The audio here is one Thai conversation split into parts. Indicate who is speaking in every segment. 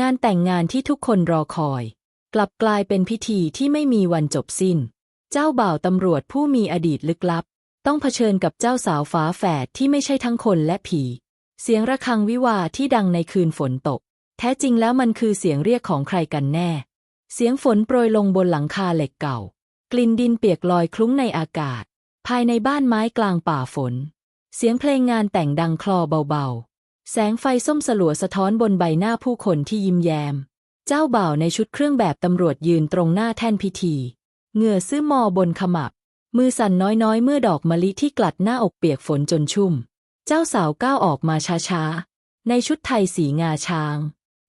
Speaker 1: งานแต่งงานที่ทุกคนรอคอย กลับกลายเป็นพิธีที่ไม่มีวันจบสิ้น เจ้าบ่าวตำรวจผู้มีอดีตลึกลับ ต้องเผชิญกับเจ้าสาวฝาแฝดที่ไม่ใช่ทั้งคนและผี เสียงระฆังวิวาที่ดังในคืนฝนตก แท้จริงแล้วมันคือเสียงเรียกของใครกันแน่ เสียงฝนโปรยลงบนหลังคาเหล็กเก่า กลิ่นดินเปียกลอยคลุ้งในอากาศ ภายในบ้านไม้กลางป่าฝน เสียงเพลงงานแต่งดังคลอเบาๆ แสงไฟส้มสลัวสะท้อนบนใบหน้าผู้คนที่ยิ้มแย้ม เจ้าบ่าวในชุดเครื่องแบบตำรวจยืนตรงหน้าแท่นพิธี เหงื่อซื้อมอบนขมับ มือสั่นน้อยๆ เมื่อดอกมะลิที่กลัดหน้าอกเปียกฝนจนชุ่ม เจ้าสาวก้าวออกมาช้าๆ ในชุดไทยสีงาช้าง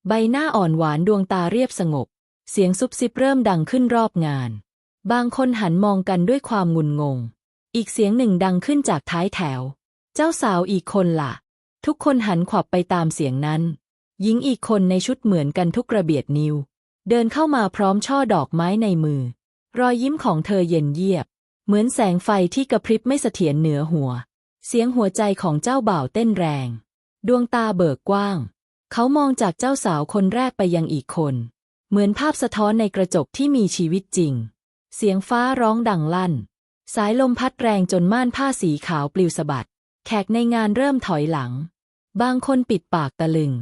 Speaker 1: ใบหน้าอ่อนหวานดวงตาเรียบสงบ เสียงซุบซิบเริ่มดังขึ้นรอบงาน บางคนหันมองกันด้วยความงุนงง อีกเสียงหนึ่งดังขึ้นจากท้ายแถว เจ้าสาวอีกคนล่ะ ทุกคนหันขวับไปตามเสียงนั้น หญิงอีกคนในชุดเหมือนกันทุกระเบียดนิ้ว เดินเข้ามาพร้อมช่อดอกไม้ในมือ รอยยิ้มของเธอเย็นเยียบ เหมือนแสงไฟที่กระพริบไม่เสถียรเหนือหัว เสียงหัวใจของเจ้าบ่าวเต้นแรง ดวงตาเบิกกว้าง เขามองจากเจ้าสาวคนแรกไปยังอีกคน เหมือนภาพสะท้อนในกระจกที่มีชีวิตจริง เสียงฟ้าร้องดังลั่น สายลมพัดแรงจนม่านผ้าสีขาวปลิวสะบัด แขกในงานเริ่มถอยหลัง บางคนปิดปากตะลึง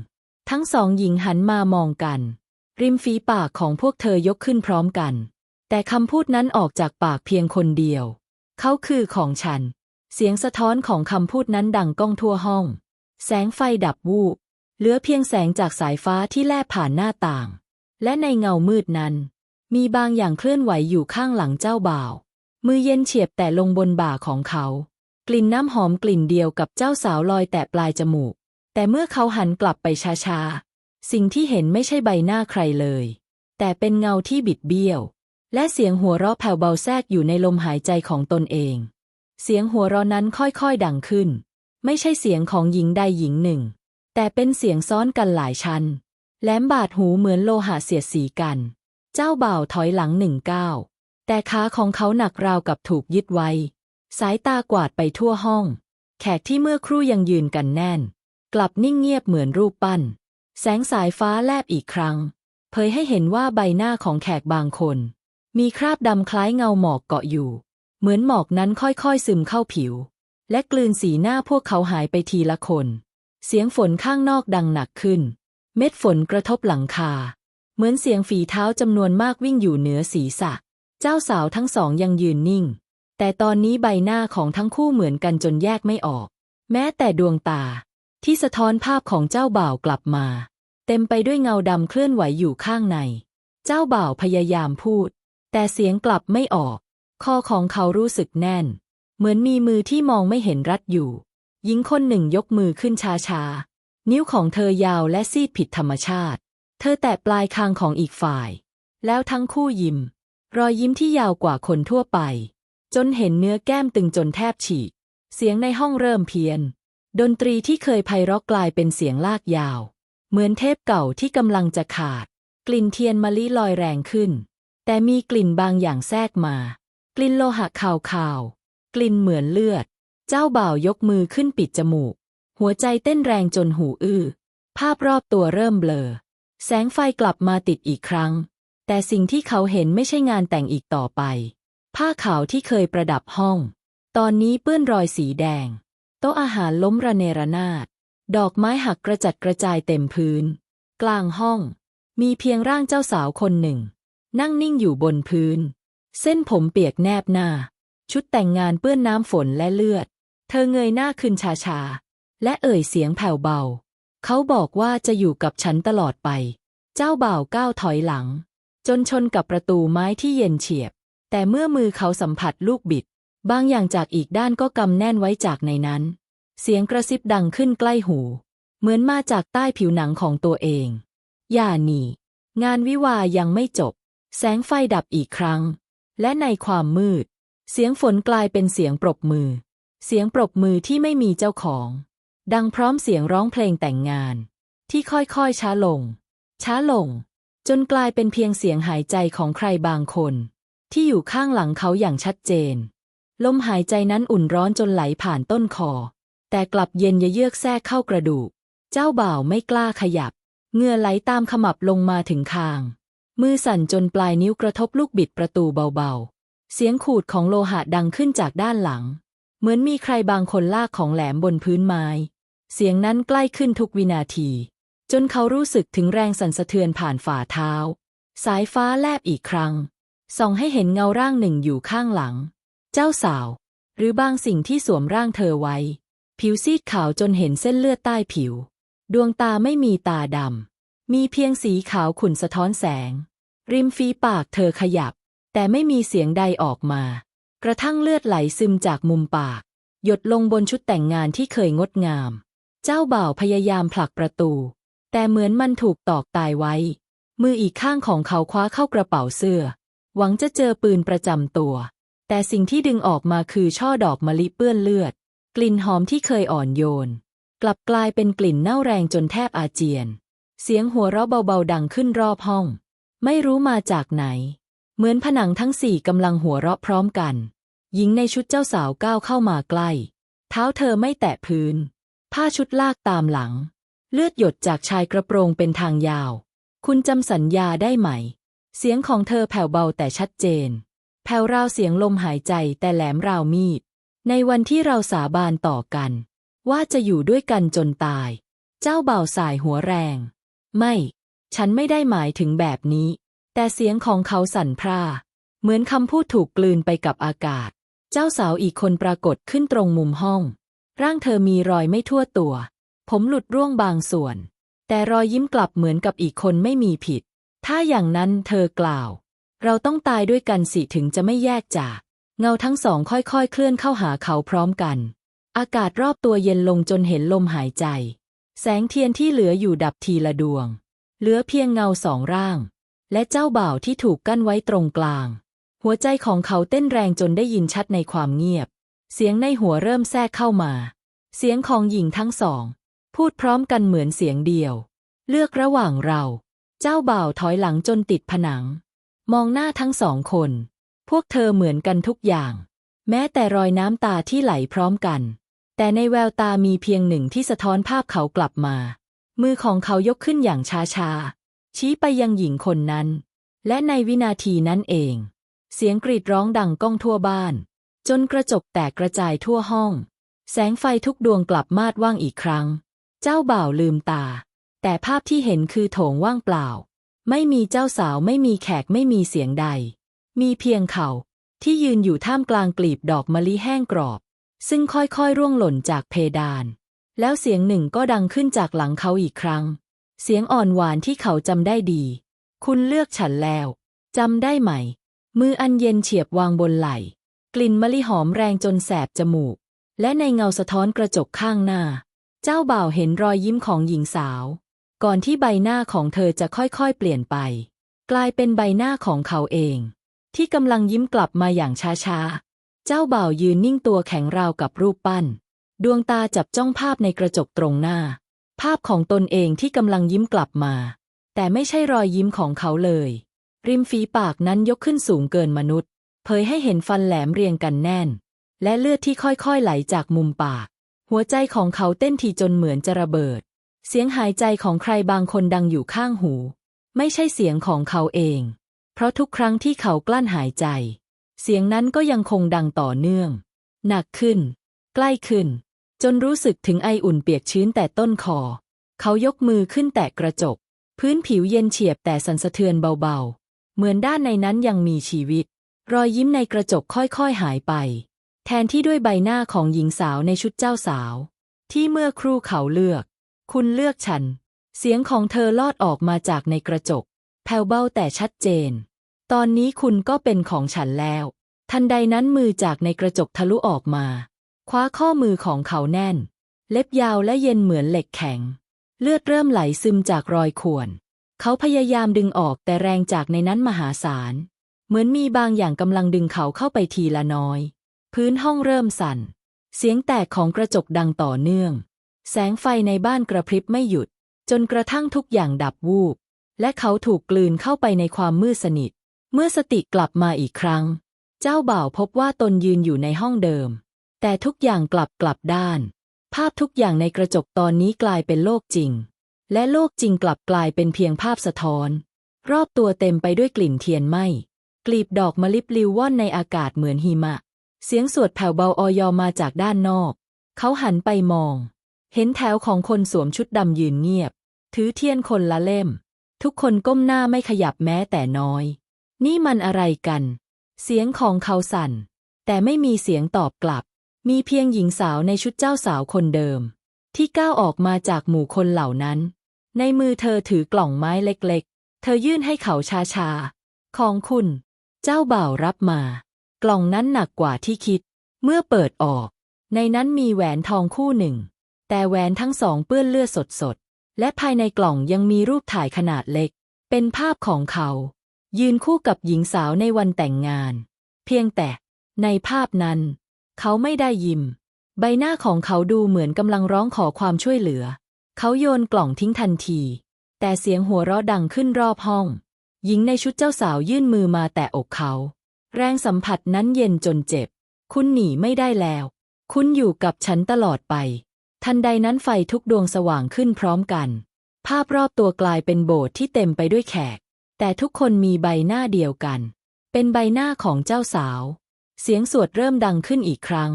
Speaker 1: ทั้งสองหญิงหันมามองกัน ริมฝีปากของพวกเธอยกขึ้นพร้อมกัน แต่คำพูดนั้นออกจากปากเพียงคนเดียว เขาคือของฉัน เสียงสะท้อนของคำพูดนั้นดังก้องทั่วห้อง แสงไฟดับวูบเหลือเพียงแสงจากสายฟ้าที่แลบผ่านหน้าต่าง และในเงามืดนั้น มีบางอย่างเคลื่อนไหวอยู่ข้างหลังเจ้าบ่าว มือเย็นเฉียบแต่ลงบนบ่าของเขา กลิ่นน้ำหอมกลิ่นเดียวกับเจ้าสาวลอยแต่ปลายจมูก แต่เมื่อเขาหันกลับไปช้าๆ สิ่งที่เห็นไม่ใช่ใบหน้าใครเลย แต่เป็นเงาที่บิดเบี้ยว และเสียงหัวเราะแผ่วเบาแทรกอยู่ในลมหายใจของตนเอง เสียงหัวเราะนั้นค่อยๆดังขึ้น ไม่ใช่เสียงของหญิงใดหญิงหนึ่ง แต่เป็นเสียงซ้อนกันหลายชั้นแหลมบาดหูเหมือนโลหะเสียดสีกัน เจ้าบ่าวถอยหลังหนึ่งก้าวแต่ขาของเขาหนักราวกับถูกยึดไว้ สายตากวาดไปทั่วห้อง แขกที่เมื่อครู่ยังยืนกันแน่น กลับนิ่งเงียบเหมือนรูปปั้น แสงสายฟ้าแลบอีกครั้ง เผยให้เห็นว่าใบหน้าของแขกบางคน มีคราบดำคล้ายเงาหมอกเกาะอยู่ เหมือนหมอกนั้นค่อยๆซึมเข้าผิว และกลืนสีหน้าพวกเขาหายไปทีละคน เสียงฝนข้างนอกดังหนักขึ้น เม็ดฝนกระทบหลังคา เหมือนเสียงฝีเท้าจำนวนมากวิ่งอยู่เหนือศีรษะ เจ้าสาวทั้งสองยังยืนนิ่ง แต่ตอนนี้ใบหน้าของทั้งคู่เหมือนกันจนแยกไม่ออก แม้แต่ดวงตา ที่สะท้อนภาพของเจ้าบ่าวกลับมา เต็มไปด้วยเงาดำเคลื่อนไหวอยู่ข้างใน เจ้าบ่าวพยายามพูด แต่เสียงกลับไม่ออก คอของเขารู้สึกแน่น เหมือนมีมือที่มองไม่เห็นรัดอยู่ หญิงคนหนึ่งยกมือขึ้นช้าๆ นิ้วของเธอยาวและซีดผิดธรรมชาติ เธอแตะปลายคางของอีกฝ่าย แล้วทั้งคู่ยิ้ม รอยยิ้มที่ยาวกว่าคนทั่วไป จนเห็นเนื้อแก้มตึงจนแทบฉีก เสียงในห้องเริ่มเพี้ยน ดนตรีที่เคยไพเราะกลายเป็นเสียงลากยาว เหมือนเทปเก่าที่กำลังจะขาด กลิ่นเทียนมะลิลอยแรงขึ้น แต่มีกลิ่นบางอย่างแทรกมา กลิ่นโลหะขาวๆกลิ่นเหมือนเลือด เจ้าบ่าวยกมือขึ้นปิดจมูก หัวใจเต้นแรงจนหูอื้อ ภาพรอบตัวเริ่มเบลอ แสงไฟกลับมาติดอีกครั้ง แต่สิ่งที่เขาเห็นไม่ใช่งานแต่งอีกต่อไป ผ้าขาวที่เคยประดับห้อง ตอนนี้เปื้อนรอยสีแดง โต๊ะอาหารล้มระเนระนาด ดอกไม้หักกระจัดกระจายเต็มพื้น กลางห้อง มีเพียงร่างเจ้าสาวคนหนึ่ง นั่งนิ่งอยู่บนพื้น เส้นผมเปียกแนบหน้า ชุดแต่งงานเปื้อนน้ำฝนและเลือด เธอเงยหน้าขึ้นชาๆและเอ่ยเสียงแผ่วเบา เขาบอกว่าจะอยู่กับฉันตลอดไป เจ้าบ่าวก้าวถอยหลัง จนชนกับประตูไม้ที่เย็นเฉียบ แต่เมื่อมือเขาสัมผัสลูกบิด บางอย่างจากอีกด้านก็กำแน่นไว้จากในนั้น เสียงกระซิบดังขึ้นใกล้หู เหมือนมาจากใต้ผิวหนังของตัวเอง อย่าหนี งานวิวายังไม่จบ แสงไฟดับอีกครั้ง และในความมืด เสียงฝนกลายเป็นเสียงปรบมือ เสียงปรบมือที่ไม่มีเจ้าของ ดังพร้อมเสียงร้องเพลงแต่งงาน ที่ค่อยๆช้าลง ช้าลง จนกลายเป็นเพียงเสียงหายใจของใครบางคน ที่อยู่ข้างหลังเขาอย่างชัดเจน ลมหายใจนั้นอุ่นร้อนจนไหลผ่านต้นคอ แต่กลับเย็นเยือกแทรกเข้ากระดูก เจ้าบ่าวไม่กล้าขยับเงื่อไหลตามขมับลงมาถึงคาง มือสั่นจนปลายนิ้วกระทบลูกบิดประตูเบาๆ เสียงขูดของโลหะดังขึ้นจากด้านหลัง เหมือนมีใครบางคนลากของแหลมบนพื้นไม้ เสียงนั้นใกล้ขึ้นทุกวินาที จนเขารู้สึกถึงแรงสั่นสะเทือนผ่านฝ่าเท้า สายฟ้าแลบอีกครั้งส่องให้เห็นเงาร่างหนึ่งอยู่ข้างหลัง เจ้าสาว หรือบางสิ่งที่สวมร่างเธอไว้ ผิวซีดขาวจนเห็นเส้นเลือดใต้ผิว ดวงตาไม่มีตาดำ มีเพียงสีขาวขุ่นสะท้อนแสง ริมฝีปากเธอขยับ แต่ไม่มีเสียงใดออกมา กระทั่งเลือดไหลซึมจากมุมปาก หยดลงบนชุดแต่งงานที่เคยงดงาม เจ้าบ่าวพยายามผลักประตู แต่เหมือนมันถูกตอกตายไว้ มืออีกข้างของเขาคว้าเข้ากระเป๋าเสื้อ หวังจะเจอปืนประจำตัว แต่สิ่งที่ดึงออกมาคือช่อดอกมะลิเปื้อนเลือด กลิ่นหอมที่เคยอ่อนโยน กลับกลายเป็นกลิ่นเน่าแรงจนแทบอาเจียน เสียงหัวเราะเบาๆดังขึ้นรอบห้อง ไม่รู้มาจากไหน เหมือนผนังทั้งสี่กำลังหัวเราะพร้อมกัน หญิงในชุดเจ้าสาวก้าวเข้ามาใกล้ เท้าเธอไม่แตะพื้น ผ้าชุดลากตามหลัง เลือดหยดจากชายกระโปรงเป็นทางยาว คุณจำสัญญาได้ไหม เสียงของเธอแผ่วเบาแต่ชัดเจน แผ่วราวเสียงลมหายใจแต่แหลมราวมีด ในวันที่เราสาบานต่อกัน ว่าจะอยู่ด้วยกันจนตาย เจ้าเบ่าวสายหัวแรง ไม่ ฉันไม่ได้หมายถึงแบบนี้ แต่เสียงของเขาสั่นพร่า เหมือนคำพูดถูกกลืนไปกับอากาศ เจ้าสาวอีกคนปรากฏขึ้นตรงมุมห้อง ร่างเธอมีรอยไม่ทั่วตัว ผมหลุดร่วงบางส่วน แต่รอยยิ้มกลับเหมือนกับอีกคนไม่มีผิด ถ้าอย่างนั้นเธอกล่าว เราต้องตายด้วยกันสิถึงจะไม่แยกจาก เงาทั้งสองค่อยๆ เคลื่อนเข้าหาเขาพร้อมกัน อากาศรอบตัวเย็นลงจนเห็นลมหายใจ แสงเทียนที่เหลืออยู่ดับทีละดวง เหลือเพียงเงาสองร่าง และเจ้าบ่าวที่ถูกกั้นไว้ตรงกลาง หัวใจของเขาเต้นแรงจนได้ยินชัดในความเงียบ เสียงในหัวเริ่มแทรกเข้ามา เสียงของหญิงทั้งสอง พูดพร้อมกันเหมือนเสียงเดียว เลือกระหว่างเรา เจ้าบ่าวถอยหลังจนติดผนัง มองหน้าทั้งสองคน พวกเธอเหมือนกันทุกอย่าง แม้แต่รอยน้ำตาที่ไหลพร้อมกัน แต่ในแววตามีเพียงหนึ่งที่สะท้อนภาพเขากลับมา มือของเขายกขึ้นอย่างช้าๆ ชี้ไปยังหญิงคนนั้น และในวินาทีนั้นเอง เสียงกรีดร้องดังก้องทั่วบ้าน จนกระจกแตกกระจายทั่วห้อง แสงไฟทุกดวงกลับมาดว่างอีกครั้ง เจ้าบ่าวลืมตา แต่ภาพที่เห็นคือโถงว่างเปล่า ไม่มีเจ้าสาวไม่มีแขกไม่มีเสียงใด มีเพียงเขาที่ยืนอยู่ท่ามกลางกลีบดอกมะลิแห้งกรอบ ซึ่งค่อยๆ ร่วงหล่นจากเพดาน แล้วเสียงหนึ่งก็ดังขึ้นจากหลังเขาอีกครั้ง เสียงอ่อนหวานที่เขาจำได้ดี คุณเลือกฉันแล้วจำได้ไหม มืออันเย็นเฉียบวางบนไหล่กลิ่นมะลิหอมแรงจนแสบจมูก และในเงาสะท้อนกระจกข้างหน้า เจ้าบ่าวเห็นรอยยิ้มของหญิงสาว ก่อนที่ใบหน้าของเธอจะค่อยๆ เปลี่ยนไป กลายเป็นใบหน้าของเขาเอง ที่กำลังยิ้มกลับมาอย่างช้าๆ เจ้าบ่าวยืนนิ่งตัวแข็งราวกับรูปปั้น ดวงตาจับจ้องภาพในกระจกตรงหน้า ภาพของตนเองที่กำลังยิ้มกลับมา แต่ไม่ใช่รอยยิ้มของเขาเลย ริมฝีปากนั้นยกขึ้นสูงเกินมนุษย์ เผยให้เห็นฟันแหลมเรียงกันแน่น และเลือดที่ค่อยๆไหลจากมุมปาก หัวใจของเขาเต้นทีจนเหมือนจะระเบิด เสียงหายใจของใครบางคนดังอยู่ข้างหู ไม่ใช่เสียงของเขาเอง เพราะทุกครั้งที่เขากลั้นหายใจ เสียงนั้นก็ยังคงดังต่อเนื่อง หนักขึ้น ใกล้ขึ้น จนรู้สึกถึงไออุ่นเปียกชื้นแต่ต้นคอ เขายกมือขึ้นแตะกระจก พื้นผิวเย็นเฉียบแต่สั่นสะเทือนเบาๆ เหมือนด้านในนั้นยังมีชีวิต รอยยิ้มในกระจกค่อยๆหายไป แทนที่ด้วยใบหน้าของหญิงสาวในชุดเจ้าสาว ที่เมื่อครู่เขาเลือก คุณเลือกฉัน เสียงของเธอลอดออกมาจากในกระจก แผ่วเบาแต่ชัดเจน ตอนนี้คุณก็เป็นของฉันแล้ว ทันใดนั้นมือจากในกระจกทะลุออกมา คว้าข้อมือของเขาแน่น เล็บยาวและเย็นเหมือนเหล็กแข็ง เลือดเริ่มไหลซึมจากรอยข่วน เขาพยายามดึงออกแต่แรงจากในนั้นมหาศาล เหมือนมีบางอย่างกำลังดึงเขาเข้าไปทีละน้อย พื้นห้องเริ่มสั่น เสียงแตกของกระจกดังต่อเนื่อง แสงไฟในบ้านกระพริบไม่หยุด จนกระทั่งทุกอย่างดับวูบ และเขาถูกกลืนเข้าไปในความมืดสนิท เมื่อสติกลับมาอีกครั้ง เจ้าบ่าวพบว่าตนยืนอยู่ในห้องเดิม แต่ทุกอย่างกลับกลับด้าน ภาพทุกอย่างในกระจกตอนนี้กลายเป็นโลกจริง และโลกจริงกลับกลายเป็นเพียงภาพสะท้อน รอบตัวเต็มไปด้วยกลิ่นเทียนไหมกลีบดอกมะลิปลิวว่อนในอากาศเหมือนหิมะ เสียงสวดแผ่วเบาออยอมาจากด้านนอก เขาหันไปมอง เห็นแถวของคนสวมชุดดำยืนเงียบ ถือเทียนคนละเล่ม ทุกคนก้มหน้าไม่ขยับแม้แต่น้อย นี่มันอะไรกัน เสียงของเขาสั่น แต่ไม่มีเสียงตอบกลับ มีเพียงหญิงสาวในชุดเจ้าสาวคนเดิม ที่ก้าวออกมาจากหมู่คนเหล่านั้น ในมือเธอถือกล่องไม้เล็กๆ เธอยื่นให้เขาชาๆ ของคุณ เจ้าบ่าวรับมา กล่องนั้นหนักกว่าที่คิด เมื่อเปิดออก ในนั้นมีแหวนทองคู่หนึ่ง แต่แหวนทั้งสองเปื้อนเลือดสดๆ และภายในกล่องยังมีรูปถ่ายขนาดเล็ก เป็นภาพของเขา ยืนคู่กับหญิงสาวในวันแต่งงาน เพียงแต่ในภาพนั้น เขาไม่ได้ยิ้ม ใบหน้าของเขาดูเหมือนกำลังร้องขอความช่วยเหลือ เขาโยนกล่องทิ้งทันที แต่เสียงหัวเราะดังขึ้นรอบห้อง หญิงในชุดเจ้าสาวยื่นมือมาแตะอกเขา แรงสัมผัสนั้นเย็นจนเจ็บ คุณหนีไม่ได้แล้ว คุณอยู่กับฉันตลอดไป ทันใดนั้นไฟทุกดวงสว่างขึ้นพร้อมกัน ภาพรอบตัวกลายเป็นโบสถ์ที่เต็มไปด้วยแขก แต่ทุกคนมีใบหน้าเดียวกัน เป็นใบหน้าของเจ้าสาว เสียงสวดเริ่มดังขึ้นอีกครั้ง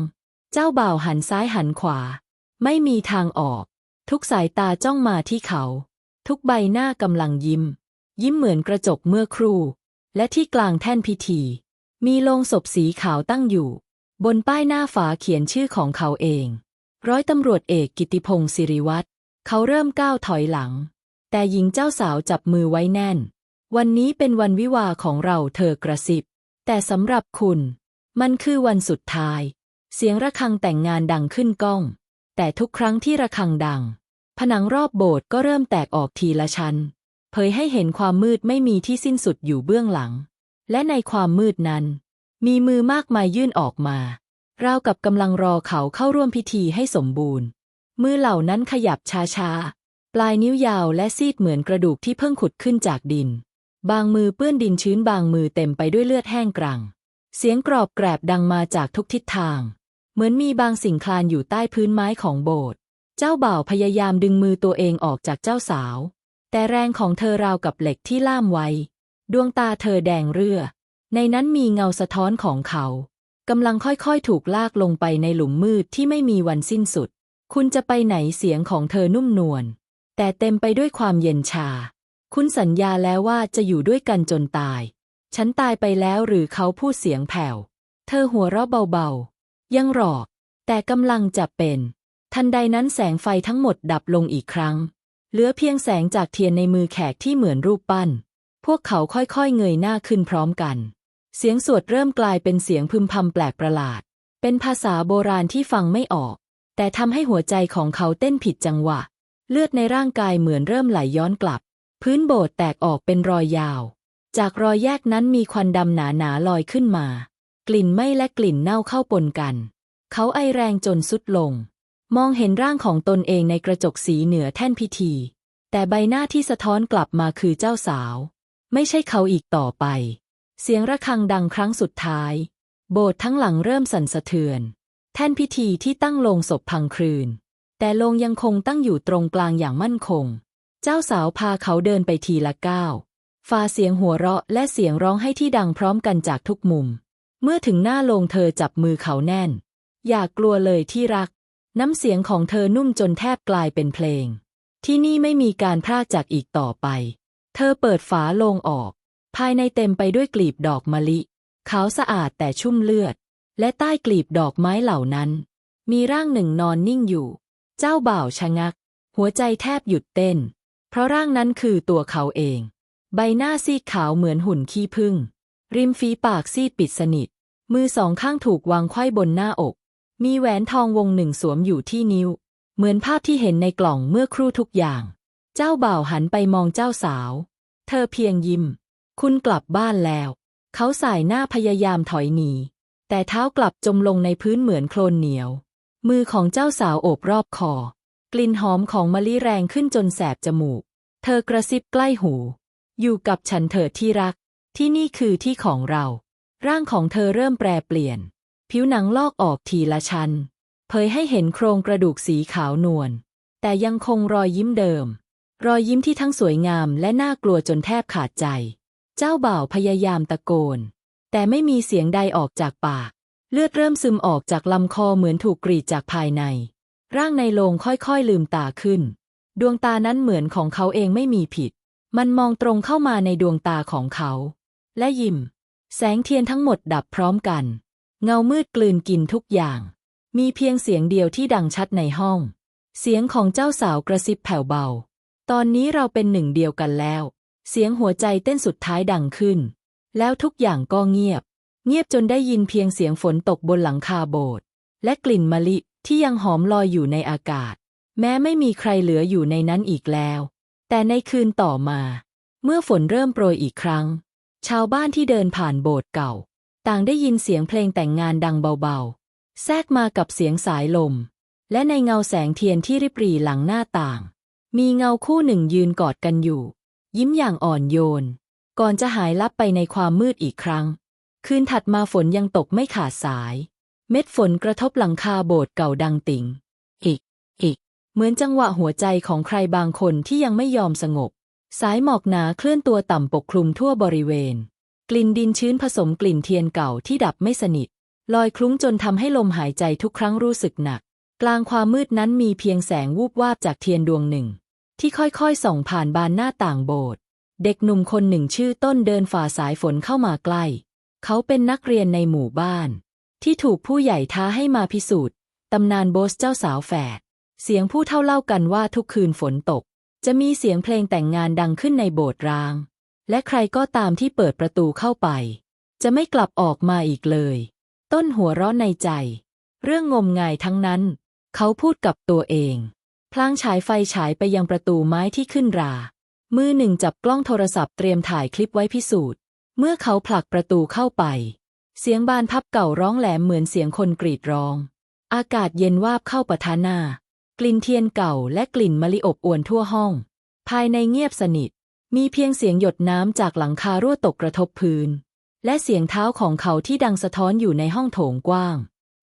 Speaker 1: เจ้าบ่าวหันซ้ายหันขวา ไม่มีทางออก ทุกสายตาจ้องมาที่เขา ทุกใบหน้ากำลังยิ้ม ยิ้มเหมือนกระจกเมื่อครู่ และที่กลางแท่นพิธี มีโลงศพสีขาวตั้งอยู่ บนป้ายหน้าฝาเขียนชื่อของเขาเอง ร้อยตำรวจเอกกิติพงศ์สิริวัตรเขาเริ่มก้าวถอยหลัง แต่หญิงเจ้าสาวจับมือไว้แน่น วันนี้เป็นวันวิวาของเราเธอกระซิบ แต่สำหรับคุณ มันคือวันสุดท้าย เสียงระฆังแต่งงานดังขึ้นก้อง แต่ทุกครั้งที่ระฆังดัง ผนังรอบโบสถ์ก็เริ่มแตกออกทีละชั้น เผยให้เห็นความมืดไม่มีที่สิ้นสุดอยู่เบื้องหลัง และในความมืดนั้น มีมือมากมายยื่นออกมา ราวกับกำลังรอเขาเข้าร่วมพิธีให้สมบูรณ์ มือเหล่านั้นขยับช้าๆ ปลายนิ้วยาวและซีดเหมือนกระดูกที่เพิ่งขุดขึ้นจากดิน บางมือเปื้อนดินชื้นบางมือเต็มไปด้วยเลือดแห้งกรัง เสียงกรอบแกรบดังมาจากทุกทิศทาง เหมือนมีบางสิ่งคลานอยู่ใต้พื้นไม้ของโบสถ์ เจ้าบ่าวพยายามดึงมือตัวเองออกจากเจ้าสาว แต่แรงของเธอราวกับเหล็กที่ล่ามไว้ ดวงตาเธอแดงเรือ ในนั้นมีเงาสะท้อนของเขา กำลังค่อยๆ ถูกลากลงไปในหลุมมืดที่ไม่มีวันสิ้นสุด คุณจะไปไหนเสียงของเธอนุ่มนวล แต่เต็มไปด้วยความเย็นชา คุณสัญญาแล้วว่าจะอยู่ด้วยกันจนตาย ฉันตายไปแล้วหรือเขาพูดเสียงแผ่ว เธอหัวเราะเบาๆ ยังหรอก แต่กำลังจะเป็น ทันใดนั้นแสงไฟทั้งหมดดับลงอีกครั้ง เหลือเพียงแสงจากเทียนในมือแขกที่เหมือนรูปปั้น พวกเขาค่อยๆเงยหน้าขึ้นพร้อมกัน เสียงสวดเริ่มกลายเป็นเสียงพึมพำแปลกประหลาด เป็นภาษาโบราณที่ฟังไม่ออก แต่ทำให้หัวใจของเขาเต้นผิดจังหวะ เลือดในร่างกายเหมือนเริ่มไหลย้อนกลับ พื้นโบสถ์แตกออกเป็นรอยยาว จากรอยแยกนั้นมีควันดำหนาๆลอยขึ้นมา กลิ่นไหม้และกลิ่นเน่าเข้าปนกัน เขาไอแรงจนสุดลง มองเห็นร่างของตนเองในกระจกสีเหนือแท่นพิธี แต่ใบหน้าที่สะท้อนกลับมาคือเจ้าสาว ไม่ใช่เขาอีกต่อไป เสียงระฆังดังครั้งสุดท้าย โบสถ์ทั้งหลังเริ่มสั่นสะเทือน แท่นพิธีที่ตั้งโลงศพพังคลืน แต่โลงยังคงตั้งอยู่ตรงกลางอย่างมั่นคง เจ้าสาวพาเขาเดินไปทีละก้าวฝ่าเสียงหัวเราะและเสียงร้องให้ที่ดังพร้อมกันจากทุกมุม เมื่อถึงหน้าโลงเธอจับมือเขาแน่น อย่ากกลัวเลยที่รัก น้ำเสียงของเธอนุ่มจนแทบกลายเป็นเพลง ที่นี่ไม่มีการพรากจากอีกต่อไป เธอเปิดฝาโลงออก ภายในเต็มไปด้วยกลีบดอกมะลิ ขาวสะอาดแต่ชุ่มเลือด และใต้กลีบดอกไม้เหล่านั้น มีร่างหนึ่งนอนนิ่งอยู่ เจ้าบ่าวชะงัก หัวใจแทบหยุดเต้น เพราะร่างนั้นคือตัวเขาเอง ใบหน้าซีดขาวเหมือนหุ่นขี้ผึ้งริมฝีปากซีดปิดสนิท มือสองข้างถูกวางไขว้บนหน้าอก มีแหวนทองวงหนึ่งสวมอยู่ที่นิ้ว เหมือนภาพที่เห็นในกล่องเมื่อครู่ทุกอย่าง เจ้าบ่าวหันไปมองเจ้าสาว เธอเพียงยิ้ม คุณกลับบ้านแล้ว เขาสายหน้าพยายามถอยหนี แต่เท้ากลับจมลงในพื้นเหมือนโคลนเหนียว มือของเจ้าสาวโอบรอบคอ กลิ่นหอมของมะลิแรงขึ้นจนแสบจมูก เธอกระซิบใกล้หู อยู่กับฉันเถิดที่รัก ที่นี่คือที่ของเรา ร่างของเธอเริ่มแปรเปลี่ยน ผิวหนังลอกออกทีละชั้น เผยให้เห็นโครงกระดูกสีขาวนวล แต่ยังคงรอยยิ้มเดิม รอยยิ้มที่ทั้งสวยงามและน่ากลัวจนแทบขาดใจ เจ้าบ่าวพยายามตะโกน แต่ไม่มีเสียงใดออกจากปาก เลือดเริ่มซึมออกจากลำคอเหมือนถูกกรีดจากภายใน ร่างในโลงค่อยๆลืมตาขึ้น ดวงตานั้นเหมือนของเขาเองไม่มีผิด มันมองตรงเข้ามาในดวงตาของเขา และยิ้ม แสงเทียนทั้งหมดดับพร้อมกัน เงามืดกลืนกินทุกอย่าง มีเพียงเสียงเดียวที่ดังชัดในห้อง เสียงของเจ้าสาวกระซิบแผ่วเบา ตอนนี้เราเป็นหนึ่งเดียวกันแล้ว เสียงหัวใจเต้นสุดท้ายดังขึ้น แล้วทุกอย่างก็เงียบ เงียบจนได้ยินเพียงเสียงฝนตกบนหลังคาโบสถ์และกลิ่นมะลิที่ยังหอมลอยอยู่ในอากาศ แม้ไม่มีใครเหลืออยู่ในนั้นอีกแล้ว แต่ในคืนต่อมา เมื่อฝนเริ่มโปรยอีกครั้ง ชาวบ้านที่เดินผ่านโบสถ์เก่า ต่างได้ยินเสียงเพลงแต่งงานดังเบาๆ แทรกมากับเสียงสายลม และในเงาแสงเทียนที่ริบหรี่หลังหน้าต่าง มีเงาคู่หนึ่งยืนกอดกันอยู่ ยิ้มอย่างอ่อนโยน ก่อนจะหายลับไปในความมืดอีกครั้ง คืนถัดมาฝนยังตกไม่ขาดสาย เม็ดฝนกระทบหลังคาโบสถ์เก่าดังติ่ง อีก อีก เหมือนจังหวะหัวใจของใครบางคนที่ยังไม่ยอมสงบ สายหมอกหนาเคลื่อนตัวต่ำปกคลุมทั่วบริเวณ กลิ่นดินชื้นผสมกลิ่นเทียนเก่าที่ดับไม่สนิท ลอยคลุ้งจนทำให้ลมหายใจทุกครั้งรู้สึกหนัก กลางความมืดนั้นมีเพียงแสงวูบวาบจากเทียนดวงหนึ่ง ที่ค่อยๆ ส่องผ่านบานหน้าต่างโบสถ์เด็กหนุ่มคนหนึ่งชื่อต้นเดินฝ่าสายฝนเข้ามาใกล้ เขาเป็นนักเรียนในหมู่บ้าน ที่ถูกผู้ใหญ่ท้าให้มาพิสูจน์ ตำนานโบสเจ้าสาวแฝด เสียงผู้เท่าเล่ากันว่าทุกคืนฝนตก จะมีเสียงเพลงแต่งงานดังขึ้นในโบสถ์ร้าง และใครก็ตามที่เปิดประตูเข้าไป จะไม่กลับออกมาอีกเลย ต้นหัวเราะในใจ เรื่องงมงายทั้งนั้น เขาพูดกับตัวเอง พลางฉายไฟฉายไปยังประตูไม้ที่ขึ้นรา มือหนึ่งจับกล้องโทรศัพท์เตรียมถ่ายคลิปไว้พิสูจน์ เมื่อเขาผลักประตูเข้าไป เสียงบานพับเก่าร้องแหลมเหมือนเสียงคนกรีดร้อง อากาศเย็นวาบเข้าปะทะหน้า กลิ่นเทียนเก่าและกลิ่นมะลิอบอวนทั่วห้อง ภายในเงียบสนิท มีเพียงเสียงหยดน้ำจากหลังคารั่วตกกระทบพื้น และเสียงเท้าของเขาที่ดังสะท้อนอยู่ในห้องโถงกว้าง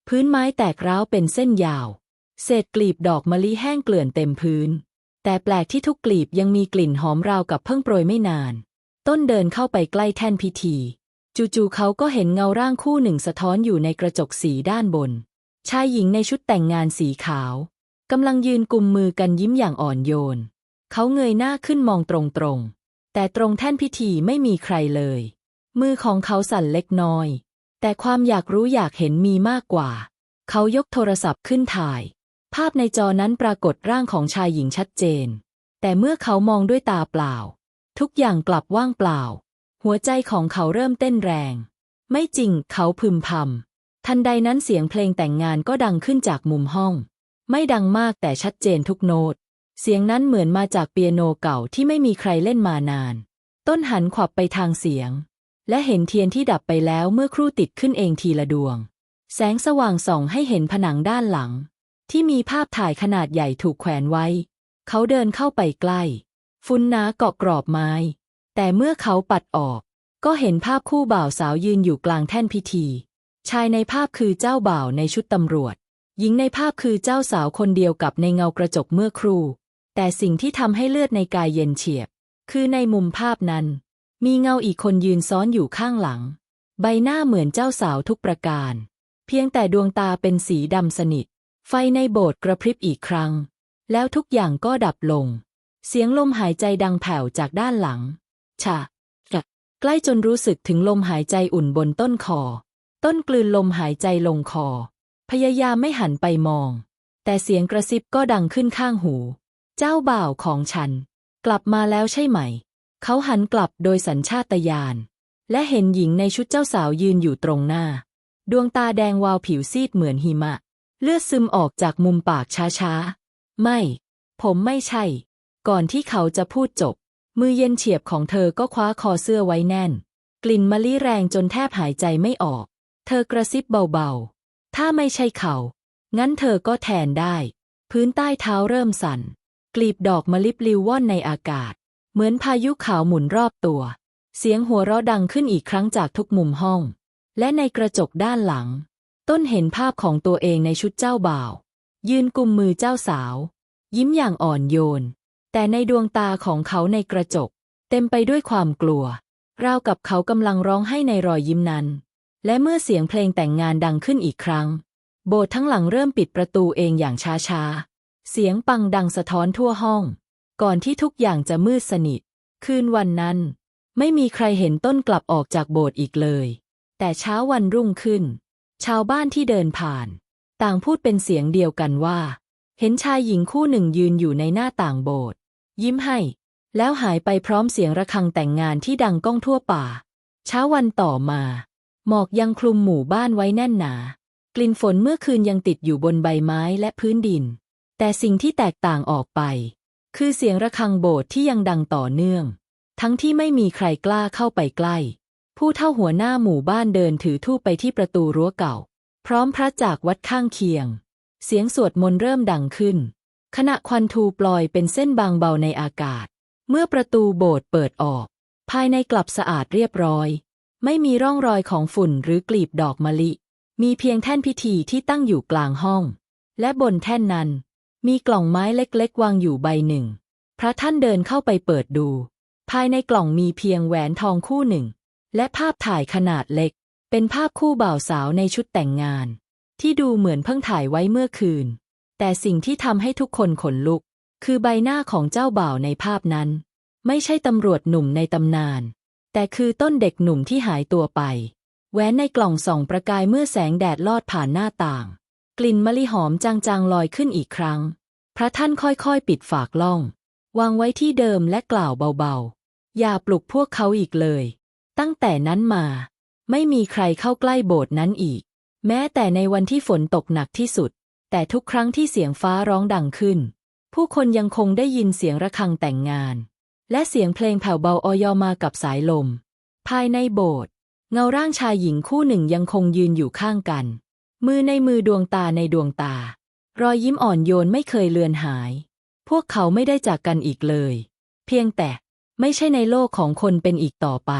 Speaker 1: พื้นไม้แตกร้าวเป็นเส้นยาว เศษกลีบดอกมะลิแห้งเกลื่อนเต็มพื้น แต่แปลกที่ทุกกลีบยังมีกลิ่นหอมราวกับเพิ่งโปรยไม่นาน ต้นเดินเข้าไปใกล้แท่นพิธี จู่ๆเขาก็เห็นเงาร่างคู่หนึ่งสะท้อนอยู่ในกระจกสีด้านบน ชายหญิงในชุดแต่งงานสีขาวกำลังยืนกุมมือกันยิ้มอย่างอ่อนโยน เขาเงยหน้าขึ้นมองตรงๆ แต่ตรงแท่นพิธีไม่มีใครเลย มือของเขาสั่นเล็กน้อย แต่ความอยากรู้อยากเห็นมีมากกว่า เขายกโทรศัพท์ขึ้นถ่าย ภาพในจอนั้นปรากฏร่างของชายหญิงชัดเจน แต่เมื่อเขามองด้วยตาเปล่า ทุกอย่างกลับว่างเปล่า หัวใจของเขาเริ่มเต้นแรง ไม่จริงเขาพึมพำทันใดนั้นเสียงเพลงแต่งงานก็ดังขึ้นจากมุมห้อง ไม่ดังมากแต่ชัดเจนทุกโน้ต เสียงนั้นเหมือนมาจากเปียโนเก่าที่ไม่มีใครเล่นมานาน ต้นหันขวับไปทางเสียง และเห็นเทียนที่ดับไปแล้วเมื่อครู่ติดขึ้นเองทีละดวง แสงสว่างส่องให้เห็นผนังด้านหลัง ที่มีภาพถ่ายขนาดใหญ่ถูกแขวนไว้ เขาเดินเข้าไปใกล้ ฟุ้นหนาเกาะกรอบไม้ แต่เมื่อเขาปัดออก ก็เห็นภาพคู่บ่าวสาวยืนอยู่กลางแท่นพิธี ชายในภาพคือเจ้าบ่าวในชุดตำรวจ หญิงในภาพคือเจ้าสาวคนเดียวกับในเงากระจกเมื่อครู่ แต่สิ่งที่ทำให้เลือดในกายเย็นเฉียบ คือในมุมภาพนั้น มีเงาอีกคนยืนซ้อนอยู่ข้างหลัง ใบหน้าเหมือนเจ้าสาวทุกประการ เพียงแต่ดวงตาเป็นสีดำสนิท ไฟในโบสถ์กระพริบอีกครั้ง แล้วทุกอย่างก็ดับลง เสียงลมหายใจดังแผ่วจากด้านหลัง ชะกะใกล้จนรู้สึกถึงลมหายใจอุ่นบนต้นคอ ต้นกลืนลมหายใจลงคอ พยายามไม่หันไปมอง แต่เสียงกระซิบก็ดังขึ้นข้างหู เจ้าบ่าวของฉัน กลับมาแล้วใช่ไหม เขาหันกลับโดยสัญชาตญาณและเห็นหญิงในชุดเจ้าสาวยืนอยู่ตรงหน้า ดวงตาแดงวาวผิวซีดเหมือนหิมะ เลือดซึมออกจากมุมปากช้าๆ ไม่ ผมไม่ใช่ ก่อนที่เขาจะพูดจบ มือเย็นเฉียบของเธอก็คว้าคอเสื้อไว้แน่น กลิ่นมะลิแรงจนแทบหายใจไม่ออก เธอกระซิบเบาๆ ถ้าไม่ใช่เขา งั้นเธอก็แทนได้ พื้นใต้เท้าเริ่มสั่น กลีบดอกมะลิปลิวว่อนในอากาศ เหมือนพายุขาวหมุนรอบตัว เสียงหัวเราะดังขึ้นอีกครั้งจากทุกมุมห้อง และในกระจกด้านหลัง ต้นเห็นภาพของตัวเองในชุดเจ้าบ่าว ยืนกุมมือเจ้าสาว ยิ้มอย่างอ่อนโยน แต่ในดวงตาของเขาในกระจก เต็มไปด้วยความกลัว ราวกับเขากำลังร้องไห้ในรอยยิ้มนั้น และเมื่อเสียงเพลงแต่งงานดังขึ้นอีกครั้ง โบสถ์ทั้งหลังเริ่มปิดประตูเองอย่างช้าๆ เสียงปังดังสะท้อนทั่วห้อง ก่อนที่ทุกอย่างจะมืดสนิท คืนวันนั้น ไม่มีใครเห็นต้นกลับออกจากโบสถ์อีกเลย แต่เช้าวันรุ่งขึ้น ชาวบ้านที่เดินผ่าน ต่างพูดเป็นเสียงเดียวกันว่า เห็นชายหญิงคู่หนึ่งยืนอยู่ในหน้าต่างโบสถ์ยิ้มให้ แล้วหายไปพร้อมเสียงระฆังแต่งงานที่ดังก้องทั่วป่า เช้าวันต่อมา หมอกยังคลุมหมู่บ้านไว้แน่นหนา กลิ่นฝนเมื่อคืนยังติดอยู่บนใบไม้และพื้นดิน แต่สิ่งที่แตกต่างออกไป คือเสียงระฆังโบสถ์ที่ยังดังต่อเนื่อง ทั้งที่ไม่มีใครกล้าเข้าไปใกล้ ผู้เท่าหัวหน้าหมู่บ้านเดินถือธูปไปที่ประตูรั้วเก่า พร้อมพระจากวัดข้างเคียง เสียงสวดมนต์เริ่มดังขึ้น ขณะควันทูปลอยเป็นเส้นบางเบาในอากาศ เมื่อประตูโบสถ์เปิดออก ภายในกลับสะอาดเรียบร้อย ไม่มีร่องรอยของฝุ่นหรือกลีบดอกมะลิ มีเพียงแท่นพิธีที่ตั้งอยู่กลางห้อง และบนแท่นนั้น มีกล่องไม้เล็กๆ วางอยู่ใบหนึ่ง พระท่านเดินเข้าไปเปิดดู ภายในกล่องมีเพียงแหวนทองคู่หนึ่ง และภาพถ่ายขนาดเล็ก เป็นภาพคู่บ่าวสาวในชุดแต่งงาน ที่ดูเหมือนเพิ่งถ่ายไว้เมื่อคืน แต่สิ่งที่ทำให้ทุกคนขนลุก คือใบหน้าของเจ้าบ่าวในภาพนั้น ไม่ใช่ตำรวจหนุ่มในตำนาน แต่คือต้นเด็กหนุ่มที่หายตัวไปแหวนในกล่องส่องประกายเมื่อแสงแดดลอดผ่านหน้าต่าง กลิ่นมะลิหอมจางๆลอยขึ้นอีกครั้ง พระท่านค่อยๆ ปิดฝากล่อง วางไว้ที่เดิมและกล่าวเบาๆ อย่าปลุกพวกเขาอีกเลย ตั้งแต่นั้นมา ไม่มีใครเข้าใกล้โบสถ์นั้นอีก แม้แต่ในวันที่ฝนตกหนักที่สุด แต่ทุกครั้งที่เสียงฟ้าร้องดังขึ้น ผู้คนยังคงได้ยินเสียงระฆังแต่งงาน และเสียงเพลงแผ่วเบาออยอมากับสายลม ภายในโบสถ์เงาร่างชายหญิงคู่หนึ่งยังคงยืนอยู่ข้างกัน มือในมือดวงตาในดวงตา รอยยิ้มอ่อนโยนไม่เคยเลือนหาย พวกเขาไม่ได้จากกันอีกเลย เพียงแต่ไม่ใช่ในโลกของคนเป็นอีกต่อไป